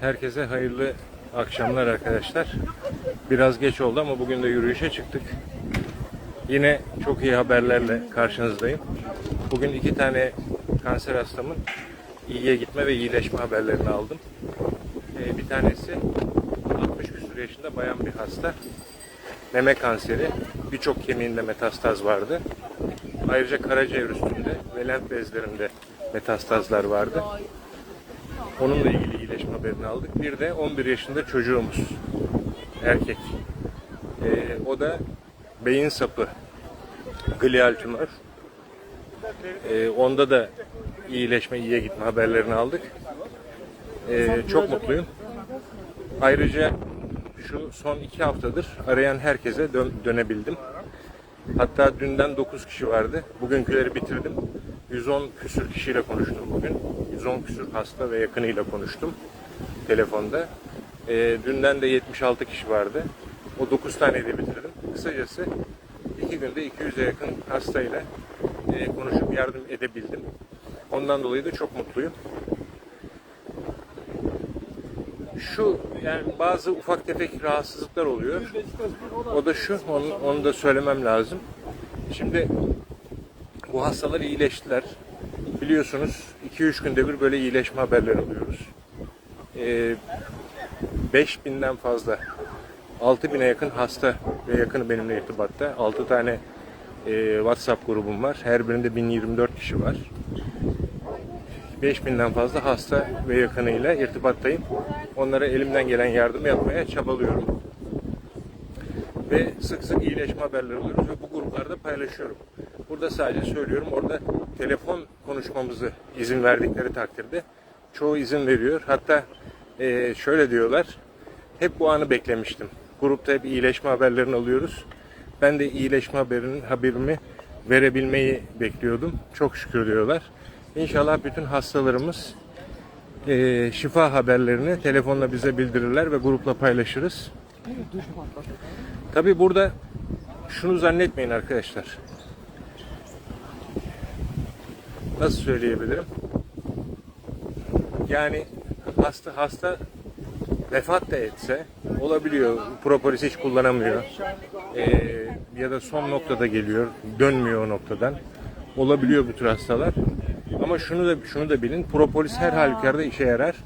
Herkese hayırlı akşamlar arkadaşlar. Biraz geç oldu ama bugün de yürüyüşe çıktık. Yine çok iyi haberlerle karşınızdayım. Bugün iki tane kanser hastamın iyiye gitme ve iyileşme haberlerini aldım. Ee, bir tanesi 60 küsur yaşında bayan bir hasta. Meme kanseri. Birçok kemiğinde metastaz vardı. Ayrıca karaciğer üstünde ve lenf bezlerinde metastazlar vardı. Onunla ilgili iyileşme haberini aldık. Bir de 11 yaşında çocuğumuz. Erkek. Ee, o da beyin sapı. Glial tümör. Ee, onda da iyileşme, iyiye gitme haberlerini aldık. Ee, çok mutluyum. Ayrıca şu son iki haftadır arayan herkese dön- dönebildim. Hatta dünden 9 kişi vardı. Bugünküleri bitirdim. 110 küsür kişiyle konuştum bugün. 110 küsür hasta ve yakınıyla konuştum telefonda. Ee, dünden de 76 kişi vardı. O 9 taneyi de bitirdim. Kısacası iki günde 200'e yakın hastayla e, konuşup yardım edebildim. Ondan dolayı da çok mutluyum. Şu yani bazı ufak tefek rahatsızlıklar oluyor. O da şu, onu, onu da söylemem lazım. Şimdi bu hastalar iyileştiler. Biliyorsunuz 2-3 günde bir böyle iyileşme haberleri alıyoruz. Ee, 5000'den fazla 6000'e yakın hasta ve yakını benimle irtibatta. 6 tane e, WhatsApp grubum var. Her birinde 1024 kişi var. 5000'den fazla hasta ve yakınıyla irtibattayım. Onlara elimden gelen yardımı yapmaya çabalıyorum. Ve sık sık iyileşme haberleri alıyoruz ve bu gruplarda paylaşıyorum. Burada sadece söylüyorum orada telefon konuşmamızı izin verdikleri takdirde çoğu izin veriyor. Hatta eee, şöyle diyorlar. Hep bu anı beklemiştim. Grupta hep iyileşme haberlerini alıyoruz. Ben de iyileşme haberinin haberimi verebilmeyi bekliyordum. Çok şükür diyorlar. İnşallah bütün hastalarımız eee, şifa haberlerini telefonla bize bildirirler ve grupla paylaşırız. Tabi burada şunu zannetmeyin arkadaşlar. Nasıl söyleyebilirim? Yani hasta hasta vefat da etse olabiliyor. Propolis hiç kullanamıyor. Ee, ya da son noktada geliyor. Dönmüyor o noktadan. Olabiliyor bu tür hastalar. Ama şunu da şunu da bilin. Propolis her halükarda işe yarar.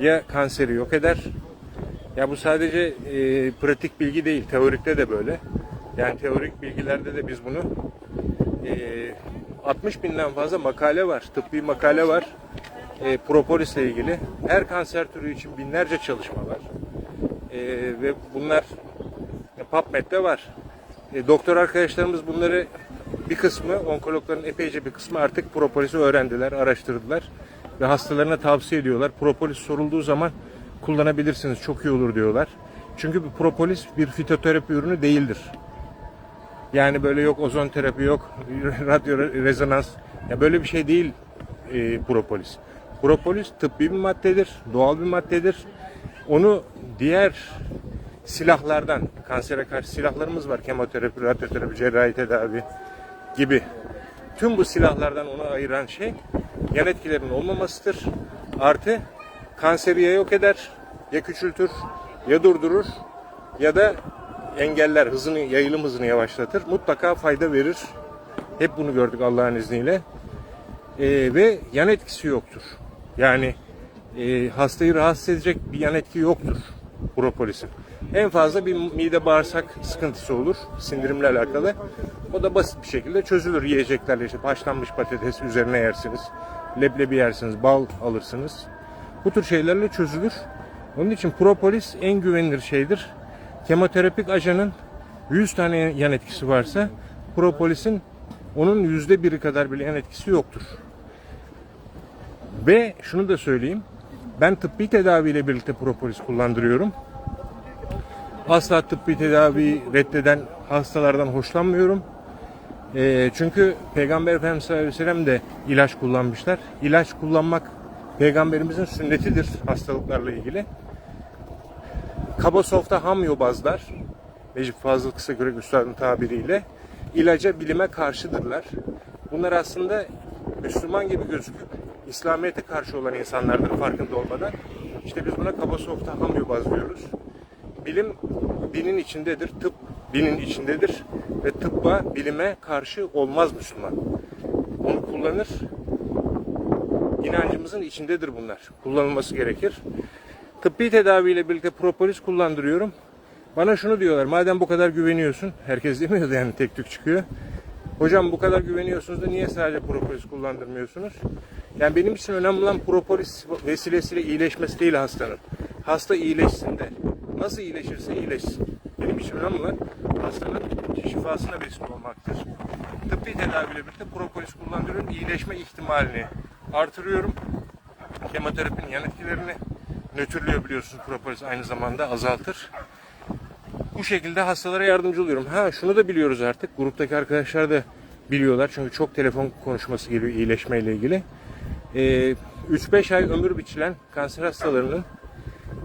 Ya kanseri yok eder ya bu sadece e, pratik bilgi değil, teorikte de böyle. Yani teorik bilgilerde de biz bunu e, 60 binden fazla makale var, tıbbi makale var. E, propolisle ilgili. Her kanser türü için binlerce çalışma var. E, ve bunlar e, PubMed'de var. E, doktor arkadaşlarımız bunları bir kısmı, onkologların epeyce bir kısmı artık propolisi öğrendiler, araştırdılar ve hastalarına tavsiye ediyorlar. Propolis sorulduğu zaman kullanabilirsiniz, çok iyi olur diyorlar. Çünkü bu propolis bir fitoterapi ürünü değildir. Yani böyle yok ozon terapi yok, radyo rezonans. Ya böyle bir şey değil e, propolis. Propolis tıbbi bir maddedir, doğal bir maddedir. Onu diğer silahlardan, kansere karşı silahlarımız var. Kemoterapi, radyoterapi, cerrahi tedavi gibi. Tüm bu silahlardan onu ayıran şey yan etkilerin olmamasıdır. Artı kanseri ya yok eder, ya küçültür, ya durdurur ya da engeller, hızını, yayılım hızını yavaşlatır. Mutlaka fayda verir. Hep bunu gördük Allah'ın izniyle. Ee, ve yan etkisi yoktur. Yani e, hastayı rahatsız edecek bir yan etki yoktur propolisin. En fazla bir mide bağırsak sıkıntısı olur sindirimle alakalı. O da basit bir şekilde çözülür yiyeceklerle işte haşlanmış patates üzerine yersiniz. Leblebi yersiniz, bal alırsınız. Bu tür şeylerle çözülür. Onun için propolis en güvenilir şeydir. Kemoterapik ajanın 100 tane yan etkisi varsa propolisin onun yüzde biri kadar bile yan etkisi yoktur. Ve şunu da söyleyeyim. Ben tıbbi tedaviyle birlikte propolis kullandırıyorum. Asla tıbbi tedaviyi reddeden hastalardan hoşlanmıyorum. Ee, çünkü Peygamber Efendimiz sallallahu aleyhi de ilaç kullanmışlar. İlaç kullanmak Peygamberimizin sünnetidir hastalıklarla ilgili. Kaba softa ham yobazlar, Necip Fazıl Kısakürek Üstad'ın tabiriyle ilaca, bilime karşıdırlar. Bunlar aslında Müslüman gibi gözüküp İslamiyet'e karşı olan insanlardır farkında olmadan. İşte biz buna kaba soğukta hamyobaz diyoruz. Bilim binin içindedir, tıp binin içindedir ve tıbba, bilime karşı olmaz Müslüman. Onu kullanır, inancımızın içindedir bunlar. Kullanılması gerekir. Tıbbi tedaviyle birlikte propolis kullandırıyorum. Bana şunu diyorlar, madem bu kadar güveniyorsun, herkes demiyor da yani tek tük çıkıyor. Hocam bu kadar güveniyorsunuz da niye sadece propolis kullandırmıyorsunuz? Yani benim için önemli olan propolis vesilesiyle iyileşmesi değil hastanın. Hasta iyileşsin de. Nasıl iyileşirse iyileşsin. Benim için önemli olan hastanın şifasına vesile olmaktır. Tıbbi tedaviyle birlikte propolis kullandırıyorum. İyileşme ihtimalini artırıyorum. Kemoterapinin yan etkilerini nötrlüyor biliyorsunuz propolis aynı zamanda azaltır. Bu şekilde hastalara yardımcı oluyorum. Ha şunu da biliyoruz artık. Gruptaki arkadaşlar da biliyorlar. Çünkü çok telefon konuşması geliyor iyileşmeyle ilgili. Ee, 3-5 ay ömür biçilen kanser hastalarının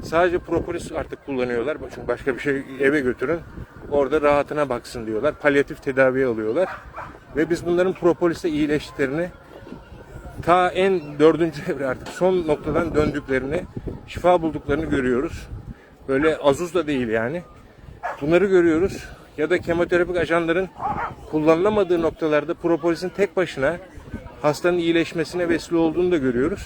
sadece propolis artık kullanıyorlar. Çünkü başka bir şey eve götürün. Orada rahatına baksın diyorlar. Palyatif tedavi alıyorlar. Ve biz bunların propolisle iyileştiklerini ta en dördüncü evre artık son noktadan döndüklerini, şifa bulduklarını görüyoruz. Böyle azuz da değil yani. Bunları görüyoruz. Ya da kemoterapik ajanların kullanılamadığı noktalarda propolisin tek başına hastanın iyileşmesine vesile olduğunu da görüyoruz.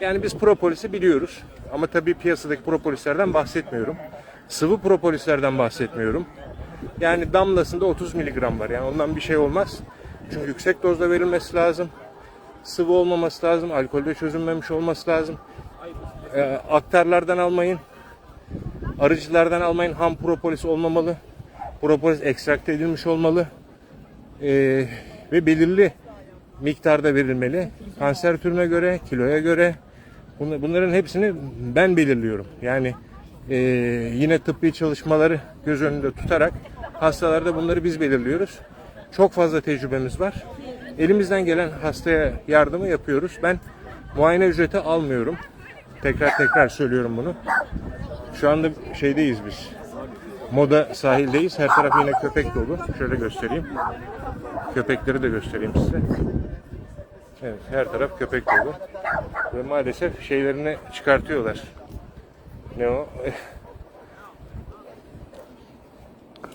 Yani biz propolisi biliyoruz. Ama tabii piyasadaki propolislerden bahsetmiyorum. Sıvı propolislerden bahsetmiyorum. Yani damlasında 30 miligram var. Yani ondan bir şey olmaz. Çünkü yüksek dozda verilmesi lazım. Sıvı olmaması lazım. Alkolde çözünmemiş olması lazım. Ee, aktarlardan almayın. Arıcılardan almayın. Ham propolis olmamalı. Propolis ekstrakte edilmiş olmalı. Ee, ve belirli miktarda verilmeli. Kanser türüne göre, kiloya göre. Bunla- Bunların hepsini ben belirliyorum. Yani e, yine tıbbi çalışmaları göz önünde tutarak hastalarda bunları biz belirliyoruz. Çok fazla tecrübemiz var. Elimizden gelen hastaya yardımı yapıyoruz. Ben muayene ücreti almıyorum. Tekrar tekrar söylüyorum bunu. Şu anda şeydeyiz biz. Moda sahildeyiz. Her taraf yine köpek dolu. Şöyle göstereyim. Köpekleri de göstereyim size. Evet, her taraf köpek dolu. Ve maalesef şeylerini çıkartıyorlar. Ne o?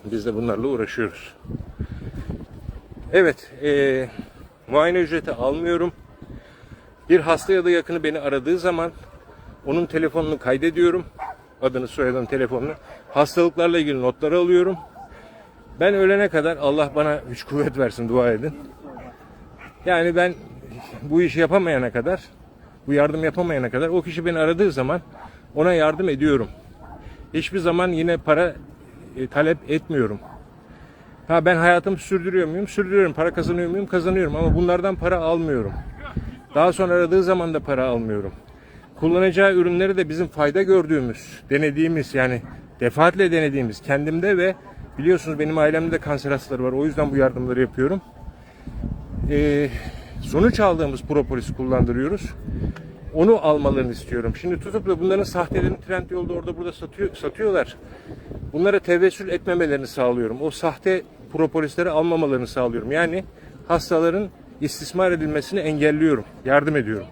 Biz de bunlarla uğraşıyoruz. Evet, e, muayene ücreti almıyorum. Bir hasta ya da yakını beni aradığı zaman onun telefonunu kaydediyorum. Adını, soyadını, telefonunu. Hastalıklarla ilgili notları alıyorum. Ben ölene kadar Allah bana güç kuvvet versin dua edin. Yani ben bu işi yapamayana kadar, bu yardım yapamayana kadar o kişi beni aradığı zaman ona yardım ediyorum. Hiçbir zaman yine para e, talep etmiyorum. Ha ben hayatımı sürdürüyor muyum? Sürdürüyorum. Para kazanıyor muyum? Kazanıyorum ama bunlardan para almıyorum. Daha sonra aradığı zaman da para almıyorum. Kullanacağı ürünleri de bizim fayda gördüğümüz, denediğimiz yani defaatle denediğimiz kendimde ve biliyorsunuz benim ailemde de kanser hastaları var. O yüzden bu yardımları yapıyorum. Ee, sonuç aldığımız propolis kullandırıyoruz. Onu almalarını istiyorum. Şimdi tutup da bunların sahtelerini trend yolda orada burada satıyor, satıyorlar. Bunlara tevessül etmemelerini sağlıyorum. O sahte propolisleri almamalarını sağlıyorum. Yani hastaların istismar edilmesini engelliyorum. Yardım ediyorum.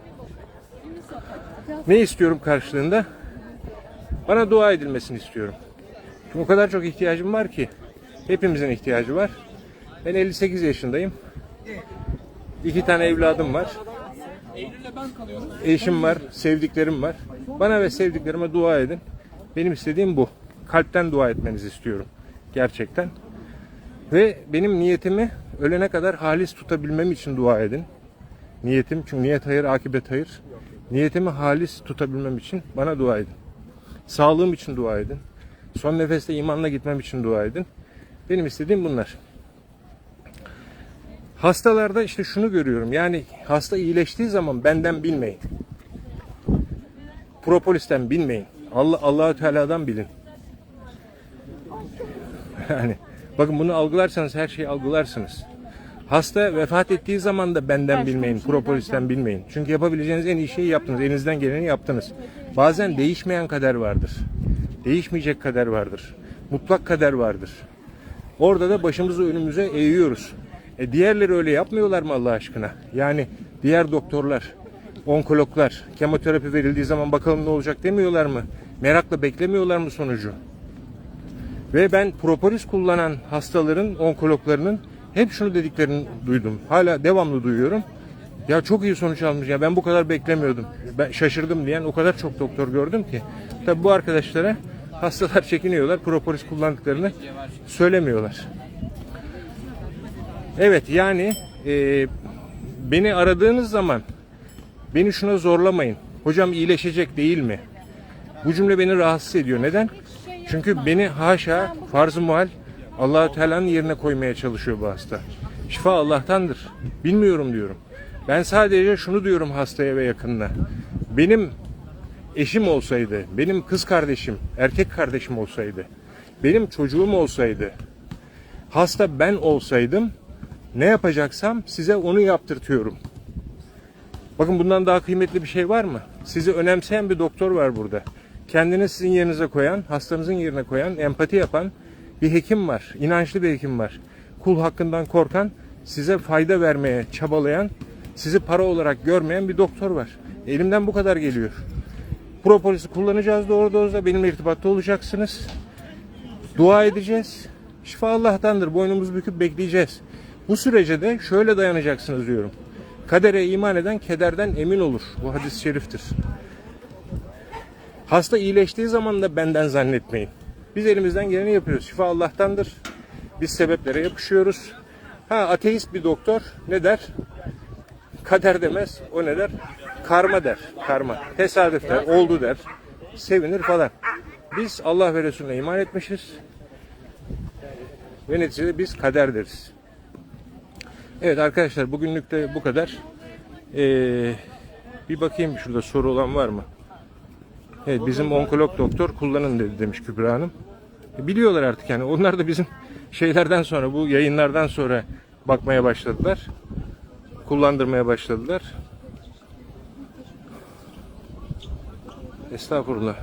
Ne istiyorum karşılığında? Bana dua edilmesini istiyorum. Çünkü o kadar çok ihtiyacım var ki. Hepimizin ihtiyacı var. Ben 58 yaşındayım. İki tane evladım var. Eşim var, sevdiklerim var. Bana ve sevdiklerime dua edin. Benim istediğim bu. Kalpten dua etmenizi istiyorum. Gerçekten. Ve benim niyetimi ölene kadar halis tutabilmem için dua edin. Niyetim çünkü niyet hayır, akibet hayır. Niyetimi halis tutabilmem için bana dua edin. Sağlığım için dua edin. Son nefeste imanla gitmem için dua edin. Benim istediğim bunlar. Hastalarda işte şunu görüyorum. Yani hasta iyileştiği zaman benden bilmeyin. Propolisten bilmeyin. Allah Allahü Teala'dan bilin. Yani bakın bunu algılarsanız her şeyi algılarsınız. Hasta vefat ettiği zaman da benden bilmeyin, propolisten bilmeyin. Çünkü yapabileceğiniz en iyi şeyi yaptınız. Elinizden geleni yaptınız. Bazen değişmeyen kader vardır. Değişmeyecek kader vardır. Mutlak kader vardır. Orada da başımızı önümüze eğiyoruz. E diğerleri öyle yapmıyorlar mı Allah aşkına? Yani diğer doktorlar onkologlar kemoterapi verildiği zaman bakalım ne olacak demiyorlar mı? Merakla beklemiyorlar mı sonucu? Ve ben propolis kullanan hastaların, onkologlarının hep şunu dediklerini duydum. Hala devamlı duyuyorum. Ya çok iyi sonuç almış ya ben bu kadar beklemiyordum. Ben şaşırdım diyen o kadar çok doktor gördüm ki. Tabi bu arkadaşlara hastalar çekiniyorlar. Propolis kullandıklarını söylemiyorlar. Evet yani e, beni aradığınız zaman beni şuna zorlamayın. Hocam iyileşecek değil mi? Bu cümle beni rahatsız ediyor. Neden? Çünkü beni haşa farz-ı muhal Allahü Teala'nın yerine koymaya çalışıyor bu hasta. Şifa Allah'tandır. Bilmiyorum diyorum. Ben sadece şunu diyorum hastaya ve yakınına. Benim eşim olsaydı, benim kız kardeşim, erkek kardeşim olsaydı, benim çocuğum olsaydı, hasta ben olsaydım ne yapacaksam size onu yaptırtıyorum. Bakın bundan daha kıymetli bir şey var mı? Sizi önemseyen bir doktor var burada. Kendini sizin yerinize koyan, hastanızın yerine koyan, empati yapan bir hekim var. İnançlı bir hekim var. Kul hakkından korkan, size fayda vermeye çabalayan, sizi para olarak görmeyen bir doktor var. Elimden bu kadar geliyor. Propolisi kullanacağız doğru dozda. Benimle irtibatta olacaksınız. Dua edeceğiz. Şifa Allah'tandır. Boynumuzu büküp bekleyeceğiz. Bu sürece de şöyle dayanacaksınız diyorum. Kadere iman eden kederden emin olur. Bu hadis-i şeriftir. Hasta iyileştiği zaman da benden zannetmeyin. Biz elimizden geleni yapıyoruz. Şifa Allah'tandır. Biz sebeplere yapışıyoruz. Ha ateist bir doktor ne der? Kader demez. O ne der? Karma der. Karma. Tesadüf der. Oldu der. Sevinir falan. Biz Allah ve Resulüne iman etmişiz. Ve neticede biz kader deriz. Evet arkadaşlar bugünlük de bu kadar. Ee, bir bakayım şurada soru olan var mı? Evet bizim onkolog doktor kullanın dedi demiş Kübra Hanım. E, Biliyorlar artık yani onlar da bizim şeylerden sonra bu yayınlardan sonra bakmaya başladılar. Kullandırmaya başladılar. Estağfurullah.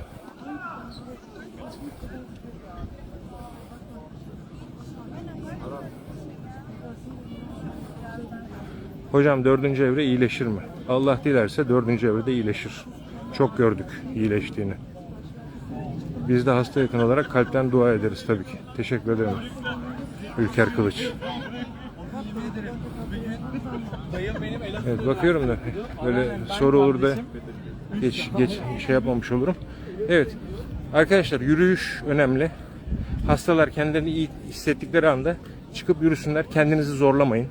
Hocam dördüncü evre iyileşir mi? Allah dilerse dördüncü evrede iyileşir. Çok gördük iyileştiğini. Biz de hasta yakın olarak kalpten dua ederiz tabii ki. Teşekkür ederim. Ülker Kılıç. Evet bakıyorum da böyle soru olur da geç geç şey yapmamış olurum. Evet. Arkadaşlar yürüyüş önemli. Hastalar kendilerini iyi hissettikleri anda çıkıp yürüsünler. Kendinizi zorlamayın.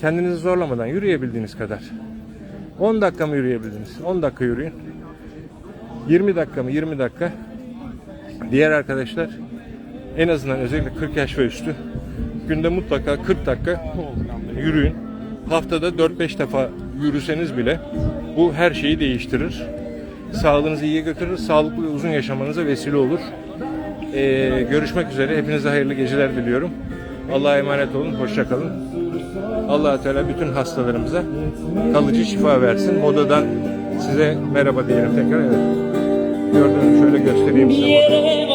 Kendinizi zorlamadan yürüyebildiğiniz kadar. 10 dakika mı yürüyebildiniz? 10 dakika yürüyün. 20 dakika mı? 20 dakika. Diğer arkadaşlar en azından özellikle 40 yaş ve üstü günde mutlaka 40 dakika yürüyün. Haftada 4-5 defa yürüseniz bile bu her şeyi değiştirir. Sağlığınızı iyiye götürür, sağlıklı ve uzun yaşamanıza vesile olur. Ee, görüşmek üzere. Hepinize hayırlı geceler diliyorum. Allah'a emanet olun. Hoşça kalın. allah Teala bütün hastalarımıza kalıcı şifa versin. Modadan size merhaba diyelim tekrar. Evet. Gördüğünüz şöyle göstereyim size. yere